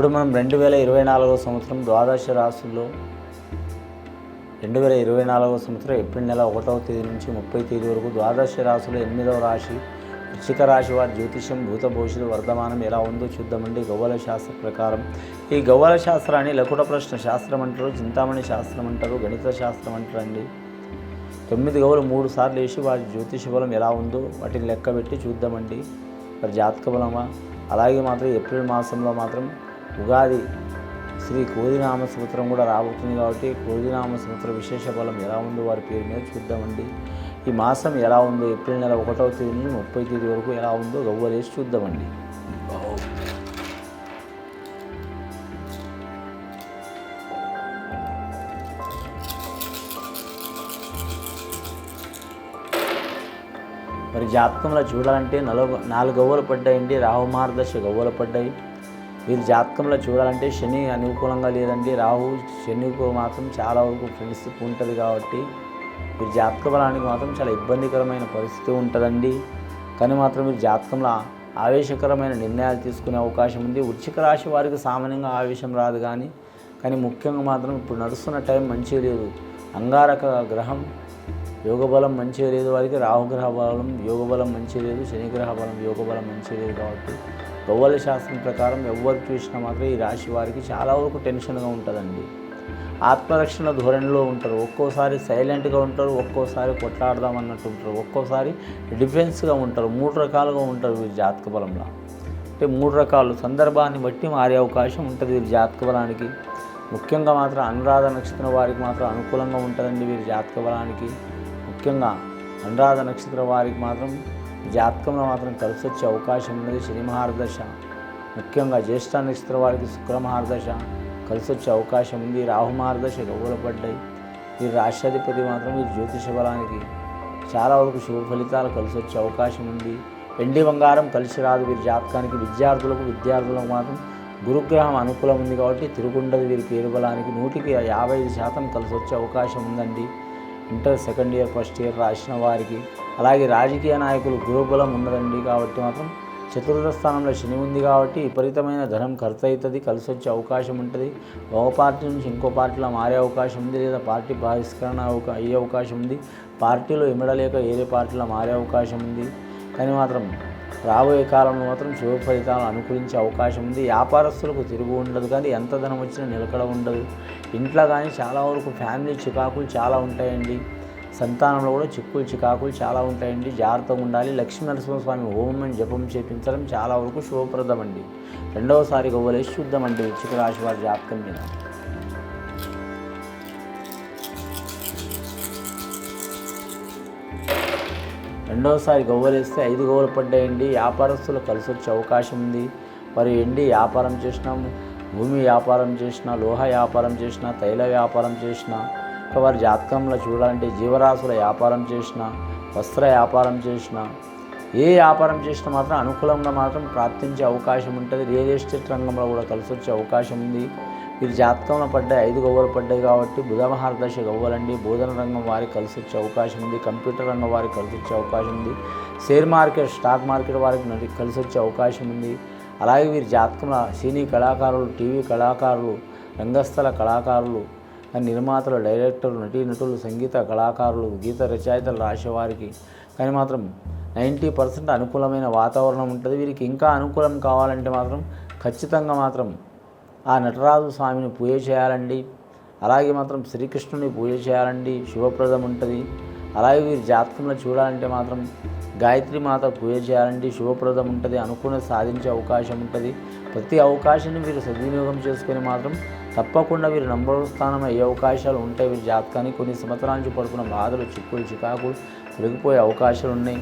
ఇప్పుడు మనం రెండు వేల ఇరవై నాలుగవ సంవత్సరం ద్వాదశ రాశుల్లో రెండు వేల ఇరవై నాలుగవ సంవత్సరం ఏప్రిల్ నెల ఒకటవ తేదీ నుంచి ముప్పై తేదీ వరకు ద్వాదశ రాశిలో ఎనిమిదవ రాశి వృశ్చిక రాశి వారి జ్యోతిషం భూత భవిష్యత్తు వర్ధమానం ఎలా ఉందో చూద్దామండి. గవ్వల శాస్త్ర ప్రకారం ఈ గవ్వల శాస్త్రాన్ని లకుట ప్రశ్న శాస్త్రం అంటారు చింతామణి శాస్త్రం అంటారు గణిత శాస్త్రం అంటారండి. తొమ్మిది గవ్వలు మూడు సార్లు వేసి వారి జ్యోతిష బలం ఎలా ఉందో వాటిని లెక్క పెట్టి చూద్దామండి. వారి జాతక బలమా అలాగే మాత్రం ఏప్రిల్ మాసంలో మాత్రం ఉగాది శ్రీ కోదినామ సూత్రం కూడా రాబోతుంది కాబట్టి కోదినామ సూత్ర విశేష బలం ఎలా ఉందో వారి పేరు మీద చూద్దామండి. ఈ మాసం ఎలా ఉందో ఏప్రిల్ నెల ఒకటవ తేదీ నుండి ముప్పై తేదీ వరకు ఎలా ఉందో గవ్వలేసి చూద్దామండి. మరి జాతకంలో చూడాలంటే నలుగు నాలుగు గవ్వలు పడ్డాయండి. రాహు మార్గదర్శ గవ్వలు పడ్డాయి. వీరి జాతకంలో చూడాలంటే శని అనుకూలంగా లేదండి. రాహు శనికు మాత్రం చాలా వరకు ఫ్రెండ్షిప్ ఉంటుంది కాబట్టి వీరి జాతక బలానికి మాత్రం చాలా ఇబ్బందికరమైన పరిస్థితి ఉంటుందండి. కానీ మాత్రం మీరు జాతకంలో ఆవేశకరమైన నిర్ణయాలు తీసుకునే అవకాశం ఉంది. వృశ్చిక రాశి వారికి సామాన్యంగా ఆవేశం రాదు కానీ కానీ ముఖ్యంగా మాత్రం ఇప్పుడు నడుస్తున్న టైం మంచిగా లేదు. అంగారక గ్రహం యోగ బలం మంచిగా లేదు వారికి. రాహుగ్రహ బలం యోగ బలం మంచిగా లేదు. శనిగ్రహ బలం యోగ బలం మంచిగా లేదు కాబట్టి గవ్వల శాస్త్రం ప్రకారం ఎవరు చూసినా మాత్రం ఈ రాశి వారికి చాలా వరకు టెన్షన్గా ఉంటుందండి. ఆత్మరక్షణ ధోరణిలో ఉంటారు. ఒక్కోసారి సైలెంట్గా ఉంటారు ఒక్కోసారి కొట్లాడదాం అన్నట్టు ఉంటారు ఒక్కోసారి డిఫెన్స్గా ఉంటారు మూడు రకాలుగా ఉంటారు వీరి జాతక బలంలో. అంటే మూడు రకాలు సందర్భాన్ని బట్టి మారే అవకాశం ఉంటుంది వీరి జాతక బలానికి. ముఖ్యంగా మాత్రం అనురాధ నక్షత్రం వారికి మాత్రం అనుకూలంగా ఉంటుందండి వీరి జాతక బలానికి. ముఖ్యంగా అనురాధ నక్షత్రం వారికి మాత్రం జాతకంలో మాత్రం కలిసి వచ్చే అవకాశం ఉన్నది శని మహారదశ. ముఖ్యంగా జ్యేష్ఠ నక్షత్ర వారికి శుక్ర మహారదశ కలిసి వచ్చే అవకాశం ఉంది. రాహు మహారదశ గౌరవ ఈ రాష్ట్రాధిపతి మాత్రం ఈ జ్యోతిష బలానికి చాలా వరకు శుభ ఫలితాలు కలిసి వచ్చే అవకాశం ఉంది. వెండి బంగారం కలిసి రాదు వీరి జాతకానికి. విద్యార్థులకు విద్యార్థులకు మాత్రం గురుగ్రహం అనుకూలం ఉంది కాబట్టి తిరుగుండదు వీరి పేరు బలానికి. నూటికి యాభై ఐదు శాతం కలిసి వచ్చే అవకాశం ఉందండి. Inter second year first year రాసిన వారికి. అలాగే రాజకీయ నాయకులు గురుబలం ఉన్నదండి కాబట్టి మాత్రం చతుర్థ స్థానంలో శని ఉంది కాబట్టి విపరీతమైన ధనం ఖర్చు అవుతుంది కలిసి వచ్చే అవకాశం ఉంటుంది. ఒక పార్టీ నుంచి ఇంకో పార్టీలో మారే అవకాశం ఉంది లేదా పార్టీ బహిష్కరణ అవకా అయ్యే అవకాశం ఉంది. పార్టీలో ఇమడలేక వేరే పార్టీలో మారే అవకాశం ఉంది. కానీ మాత్రం రాబోయే కాలంలో మాత్రం శుభ ఫలితాలు అనుకూలించే అవకాశం ఉంది. వ్యాపారస్తులకు తిరుగు ఉండదు కానీ ఎంత ధనం వచ్చినా నిలకడ ఉండదు. ఇంట్లో కానీ చాలా వరకు ఫ్యామిలీ చికాకులు చాలా ఉంటాయండి. సంతానంలో కూడా చిక్కులు చికాకులు చాలా ఉంటాయండి. జాగ్రత్తగా ఉండాలి. లక్ష్మీ నరసింహస్వామి హోమం జపం చేపించడం చాలా వరకు శుభప్రదం అండి రెండవసారి గవ్వలేసి చూద్దామండి వృచ్చిక రాశి వారి జాతకం మీద. రెండవసారి గవ్వలేస్తే ఐదు గవ్వలు పడ్డాయండి. వ్యాపారస్తులు కలిసి వచ్చే అవకాశం ఉంది. మరి ఎండి వ్యాపారం చేసినాము. భూమి వ్యాపారం చేసినా లోహ వ్యాపారం చేసినా తైల వ్యాపారం చేసినా ఇక వారి జాతకంలో చూడాలంటే జీవరాశుల వ్యాపారం చేసినా వస్త్ర వ్యాపారం చేసినా ఏ వ్యాపారం చేసినా మాత్రం అనుకూలంగా మాత్రం ప్రాప్తించే అవకాశం ఉంటుంది. రియల్ ఎస్టేట్ రంగంలో కూడా కలిసి వచ్చే అవకాశం ఉంది. వీరి జాతకంలో పడ్డాయి ఐదు గవ్వలు పడ్డాయి కాబట్టి బుధ మహారదశ గవ్వలండి. బోధన రంగం వారికి కలిసి వచ్చే అవకాశం ఉంది. కంప్యూటర్ రంగం వారికి కలిసి వచ్చే అవకాశం ఉంది. షేర్ మార్కెట్ స్టాక్ మార్కెట్ వారికి కలిసి వచ్చే అవకాశం ఉంది. అలాగే వీరి జాతకంలో సినీ కళాకారులు టీవీ కళాకారులు రంగస్థల కళాకారులు నిర్మాతలు డైరెక్టర్లు నటీనటులు సంగీత కళాకారులు గీత రచయితలు రాసేవారికి కానీ మాత్రం నైంటీ పర్సెంట్ అనుకూలమైన వాతావరణం ఉంటుంది. వీరికి ఇంకా అనుకూలం కావాలంటే మాత్రం ఖచ్చితంగా మాత్రం ఆ నటరాజు స్వామిని పూజ చేయాలండి. అలాగే మాత్రం శ్రీకృష్ణుని పూజ చేయాలండి. శుభప్రదం ఉంటుంది. అలాగే వీరి జాతకంలో చూడాలంటే మాత్రం గాయత్రి మాత పూజ చేయాలంటే శుభప్రదం ఉంటుంది అనుకున్నది సాధించే అవకాశం ఉంటుంది. ప్రతి అవకాశాన్ని వీరు సద్వినియోగం చేసుకొని మాత్రం తప్పకుండా వీరు నంబర్ స్థానం అయ్యే అవకాశాలు ఉంటాయి వీరి జాతకానికి కొన్ని సంవత్సరాలు పడుకున్న బాధలు చిక్కులు చికాకులు తొలగిపోయే అవకాశాలు ఉన్నాయి.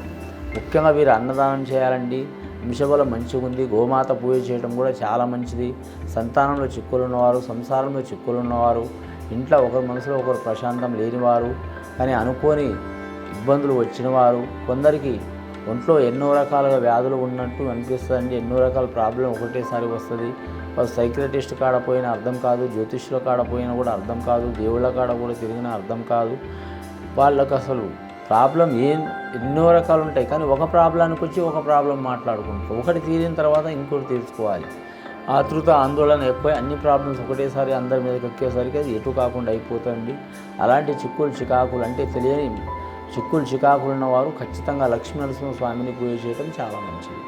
ముఖ్యంగా వీరు అన్నదానం చేయాలండి. అంశబలం మంచిగా ఉంది. గోమాత పూజ చేయడం కూడా చాలా మంచిది. సంతానంలో చిక్కులు ఉన్నవారు సంసారంలో చిక్కులు ఉన్నవారు ఇంట్లో ఒకరి మనసులో ఒకరు ప్రశాంతం లేనివారు కానీ అనుకోని ఇబ్బందులు వచ్చినవారు కొందరికి ఒంట్లో ఎన్నో రకాలుగా వ్యాధులు ఉన్నట్టు అనిపిస్తుందండి. ఎన్నో రకాల ప్రాబ్లం ఒకటేసారి వస్తుంది. వాళ్ళు సైక్రటిస్ట్ కాడ పోయినా అర్థం కాదు జ్యోతిష్యుల కాడ పోయినా కూడా అర్థం కాదు దేవుళ్ళ కాడ కూడా తిరిగినా అర్థం కాదు. వాళ్ళకు అసలు ప్రాబ్లం ఏం ఎన్నో రకాలు ఉంటాయి. కానీ ఒక ప్రాబ్లానికి వచ్చి ఒక ప్రాబ్లం మాట్లాడుకుంటారు. ఒకటి తీరిన తర్వాత ఇంకోటి తీర్చుకోవాలి. ఆతృత ఆందోళన ఎక్కువ అన్ని ప్రాబ్లమ్స్ ఒకటేసారి అందరి మీదకి ఎక్కేసరికి అది ఎటు కాకుండా అయిపోతుంది అలాంటి చిక్కులు చికాకులు అంటే తెలియని చిక్కులు చికాకులు ఉన్నవారు ఖచ్చితంగా లక్ష్మీ నరసింహ స్వామిని పూజ చేయడం చాలా మంచిది.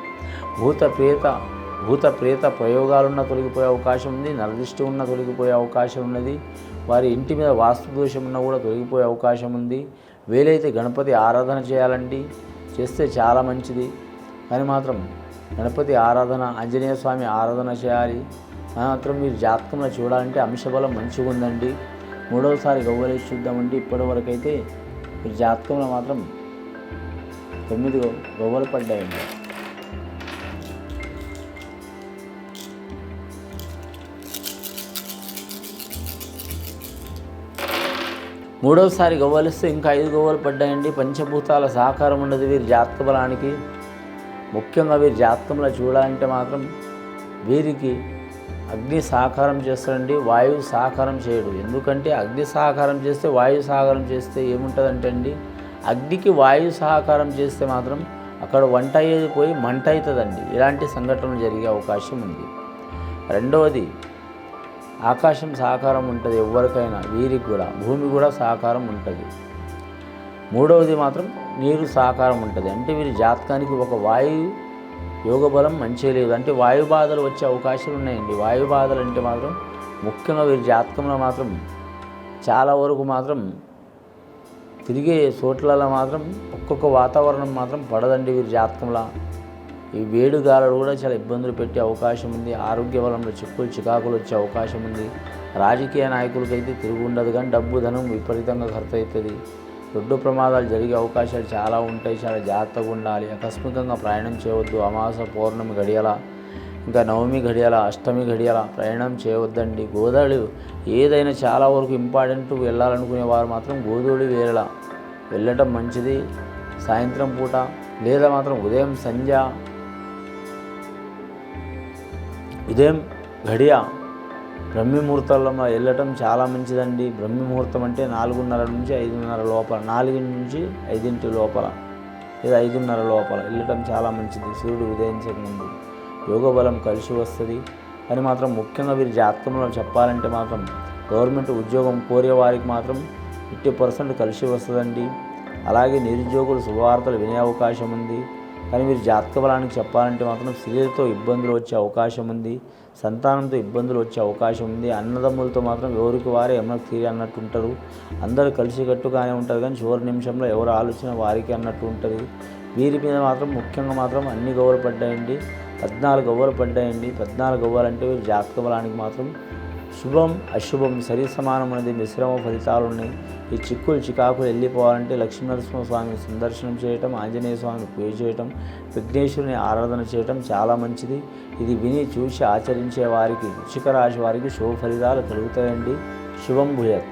భూత ప్రేత భూత ప్రేత ప్రయోగాలున్న తొలగిపోయే అవకాశం ఉంది నరదృష్టి ఉన్న తొలగిపోయే అవకాశం ఉన్నది వారి ఇంటి మీద వాస్తు దోషం ఉన్న కూడా తొలగిపోయే అవకాశం ఉంది. వీలైతే గణపతి ఆరాధన చేయాలండి చేస్తే చాలా మంచిది. కానీ మాత్రం గణపతి ఆరాధన ఆంజనేయ స్వామి ఆరాధన చేయాలి. మాత్రం మీరు జాతకంలో చూడాలంటే అంశబలం మంచిగా ఉందండి మూడవసారి గవ్వలేసి చూద్దామండి. ఇప్పటివరకైతే వరకు మీరు జాతకంలో మాత్రం తొమ్మిది గొవ్వలు పడ్డాయండి. మూడవసారి గవ్వలిస్తే ఇంకా ఐదు గవ్వలు పడ్డాయండి. పంచభూతాల సహకారం ఉండదు వీరి జాతక బలానికి. ముఖ్యంగా వీరి జాతకంలో చూడాలంటే మాత్రం వీరికి అగ్ని సహకారం చేస్తాడండి వాయువు సహకారం చేయడు. ఎందుకంటే అగ్ని సహకారం చేస్తే వాయువు సహకారం చేస్తే ఏముంటుందంటే అండి అగ్నికి వాయువు సహకారం చేస్తే మాత్రం అక్కడ వంట అయ్యేది పోయి మంట అవుతుందండి ఇలాంటి సంఘటనలు జరిగే అవకాశం ఉంది. రెండవది ఆకాశం సహకారం ఉంటుంది ఎవరికైనా వీరికి కూడా భూమి కూడా సహకారం ఉంటుంది. మూడవది మాత్రం నీరు సహకారం ఉంటుంది. అంటే వీరి జాతకానికి ఒక వాయువు యోగ బలం మంచిగా లేదు. అంటే వాయు బాధలు వచ్చే అవకాశాలు ఉన్నాయండి. వాయు బాధలు అంటే మాత్రం ముఖ్యంగా వీరి జాతకంలో మాత్రం చాలా వరకు మాత్రం తిరిగే చోట్లలో మాత్రం ఒక్కొక్క వాతావరణం మాత్రం పడదండి వీరి జాతకంలో. ఈ వేడుగాలు కూడా చాలా ఇబ్బందులు పెట్టే అవకాశం ఉంది. ఆరోగ్య బలంలో చిక్కులు చికాకులు వచ్చే అవకాశం ఉంది. రాజకీయ నాయకులకైతే తిరుగు ఉండదు కానీ డబ్బు ధనం విపరీతంగా ఖర్చు అవుతుంది. దొడ్డు ప్రమాదాలు జరిగే అవకాశాలు చాలా ఉంటాయి. చాలా జాగ్రత్తగా ఉండాలి. ఆకస్మికంగా ప్రయాణం చేయవద్దు. అమాస పౌర్ణమి గడియల ఇంకా నవమి గడియల అష్టమి గడియల ప్రయాణం చేయవద్దండి. గోదావరి ఏదైనా చాలా వరకు ఇంపార్టెంట్ వెళ్ళాలనుకునే వారు మాత్రం గోదావరి వేళ వెళ్ళటం మంచిది. సాయంత్రం పూట లేదా మాత్రం ఉదయం సంధ్య ఉదయం గడియ బ్రహ్మముహూర్తాల్లో వెళ్ళటం చాలా మంచిదండి. బ్రహ్మముహూర్తం అంటే నాలుగున్నర నుంచి ఐదున్నర లోపల నాలుగింటి నుంచి ఐదింటి లోపల లేదా ఐదున్నర లోపల వెళ్ళటం చాలా మంచిది. సూర్యుడు ఉదయించక ముందు యోగ బలం కలిసి వస్తుంది. అని మాత్రం ముఖ్యంగా వీరి జాతకంలో చెప్పాలంటే మాత్రం గవర్నమెంట్ ఉద్యోగం కోరే వారికి మాత్రం ఫిఫ్టీ పర్సెంట్ కలిసి వస్తుందండి. అలాగే నిరుద్యోగులు శుభవార్తలు వినే అవకాశం ఉంది. కానీ మీరు జాతక బలానికి చెప్పాలంటే మాత్రం స్త్రీలతో ఇబ్బందులు వచ్చే అవకాశం ఉంది సంతానంతో ఇబ్బందులు వచ్చే అవకాశం ఉంది. అన్నదమ్ములతో మాత్రం ఎవరికి వారే ఎమ్మకి తీరి అన్నట్టు ఉంటారు. అందరూ కలిసికట్టుగానే ఉంటారు కానీ చివరి నిమిషంలో ఎవరు ఆలోచన వారికి అన్నట్టు ఉంటుంది. వీరి మీద మాత్రం ముఖ్యంగా మాత్రం అన్ని గౌరవపడ్డాయండి పడ్డాయండి. పద్నాలుగు గవ్వలు పడ్డాయండి. పద్నాలుగు గవ్వాలంటే వీరు జాతక బలానికి మాత్రం శుభం అశుభం సరి సమానం అనేది మిశ్రమ ఫలితాలు ఉన్నాయి. ఈ చిక్కులు చికాకులు వెళ్ళిపోవాలంటే లక్ష్మీనరసింహ స్వామిని సందర్శనం చేయటం ఆంజనేయ స్వామిని పూజ చేయటం విఘ్నేశ్వరుని ఆరాధన చేయటం చాలా మంచిది. ఇది విని చూసి ఆచరించే వారికి వృశ్చిక రాశి వారికి శుభ ఫలితాలు కలుగుతాయండి. శుభం భూయత్.